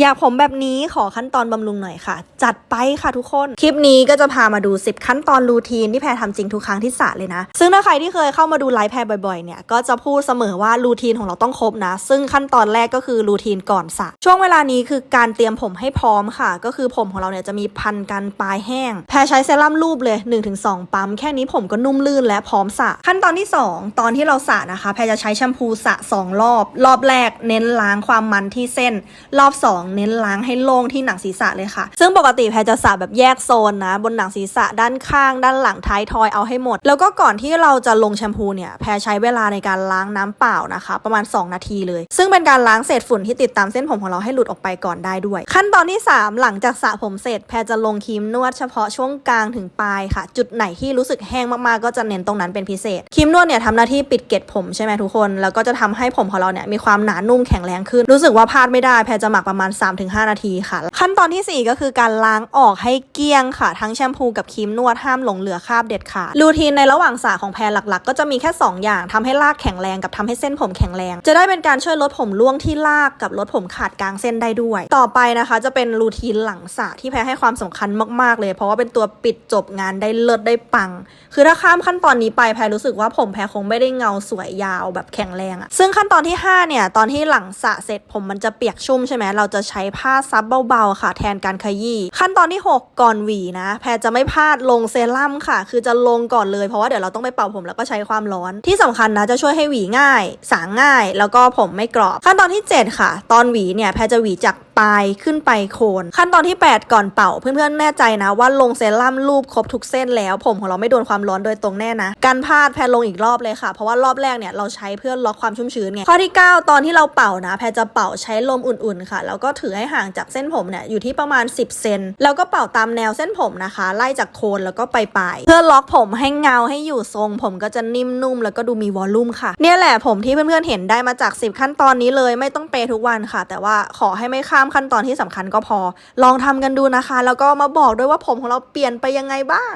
อยากผมแบบนี้ขอขั้นตอนบำรุงหน่อยค่ะ จัดไปค่ะทุกคน คลิปนี้ก็จะพามาดู 10 ขั้นตอนรูทีนที่แพรทำจริงทุกครั้งที่สระเลยนะ ซึ่งถ้าใครที่เคยเข้ามาดูไลฟ์แพรบ่อยๆ เนี่ยก็จะพูดเสมอว่ารูทีนของเราต้องครบนะ ซึ่งขั้นตอนแรกก็คือรูทีนก่อนสระช่วงเวลานี้คือการเตรียมผมให้พร้อมค่ะ ก็คือผมของเราเนี่ยจะมีพันกันปลายแห้ง แพรใช้เซรั่มรูปเลย 1-2 ปั๊มแค่นี้ผมก็นุ่มลื่นและพร้อมสระขั้นตอนที่ 2 ตอนที่เราสระนะคะ แพรจะใช้แชมพูสระสองรอบ รอบแรกเน้นล้างความมันที่เส้น รอบ 2เน้นล้างให้โล่งที่หนังศีรษะเลยค่ะ ซึ่งปกติแพรจะสระแบบแยกโซนนะ บนหนังศีรษะด้านข้าง ด้านหลังท้ายทอยเอาให้หมด แล้วก็ก่อนที่เราจะลงแชมพูเนี่ยแพรใช้เวลาในการล้างน้ำเปล่านะคะ ประมาณ 2 นาทีเลย ซึ่งเป็นการล้างเศษฝุ่นที่ติดตามเส้นผมของเราให้หลุดออกไปก่อนได้ด้วย ขั้นตอนที่ 3 หลังจากสระผมเสร็จแพรจะลงครีมนวดเฉพาะช่วงกลางถึงปลายค่ะ จุดไหนที่รู้สึกแห้งมากๆก็จะเน้นตรงนั้นเป็นพิเศษครีมนวดเนี่ยทำหน้าที่ปิดเกล็ดผมใช่ไหมทุกคน แล้วก็จะทำให้ผมของเราเนี่ยมีความหนานุ่มแข็งแรงขึ้น รู้สึกว่าพลาดไม่ได้แพรจะหมักประมาณ3-5 นาทีค่ะ ขั้นตอนทีสี่ 4 ก็คือการล้างออกให้เกลี้ยงค่ะ ทั้งแชมพูกับครีมนวดห้ามหลงเหลือคราบเด็ดขาดรูทีนในระหว่างสระของแพรหลักๆ ก็จะมีแค่ 2 อย่างทำให้รากแข็งแรงกับทำให้เส้นผมแข็งแรง จะได้เป็นการช่วยลดผมร่วงที่รากกับลดผมขาดกลางเส้นได้ด้วย ต่อไปนะคะ จะเป็นรูทีนหลังสระที่แพรให้ความสำคัญมากๆ เลย เพราะว่าเป็นตัวปิดจบงานได้เลิศได้ปัง คือถ้าข้ามขั้นตอนนี้ไปแพรรู้สึกว่าผมแพรคงไม่ได้เงาสวยยาวแบบแข็งแรงอะซึ่งขั้นตอนที่5เนี่ยตอนที่หลังสระเสร็จผมมันจะเปียกชุ่มใช่ไหมเราจะใช้ผ้าซับเบาๆค่ะ แทนการขยี้ขั้นตอนที่ 6 ก่อนหวีนะ แพรจะไม่พลาดลงเซรั่มค่ะ คือจะลงก่อนเลยเพราะว่าเดี๋ยวเราต้องไปเป่าผมแล้วก็ใช้ความร้อนที่สำคัญนะจะช่วยให้หวีง่าย สางง่าย แล้วก็ผมไม่กรอบ ขั้นตอนที่ 7 ค่ะ ตอนหวีเนี่ยแพรจะหวีจาก ปลายขึ้นไปโคน ขั้นตอนที่ 8 ก่อนเป่า เพื่อนๆแน่ใจนะว่าลงเซรั่มรูปครบทุกเส้นแล้ว ผมของเราไม่โดนความร้อนโดยตรงแน่นะ การพลาดแพรลงอีกรอบเลยค่ะ เพราะว่ารอบแรกเนี่ยเราใช้เพื่อล็อกความชุ่มชื้นไง ข้อที่ 9 ตอนที่เราเป่านะ แพรจะเป่าใช้ลมอุ่นๆค่ะ แล้วก็ถือให้ห่างจากเส้นผมเนี่ยอยู่ที่ประมาณ 10 เซน แล้วก็เป่าตามแนวเส้นผมนะคะ ไล่จากโคนแล้วก็ไปปลายเพื่อล็อกผมให้เงาให้อยู่ทรง ผมก็จะนิ่มนุ่มแล้วก็ดูมีวอลลุ่มค่ะ เนี่ยแหละผมที่เพื่อนๆเห็นได้มาจาก 10 ขั้นตอนนี้เลยไม่ต้องเปทุกวันค่ะ แต่ว่าขอให้ไม่ข้ามขั้นตอนที่สำคัญก็พอ ลองทำกันดูนะคะ แล้วก็มาบอกด้วยว่าผมของเราเปลี่ยนไปยังไงบ้าง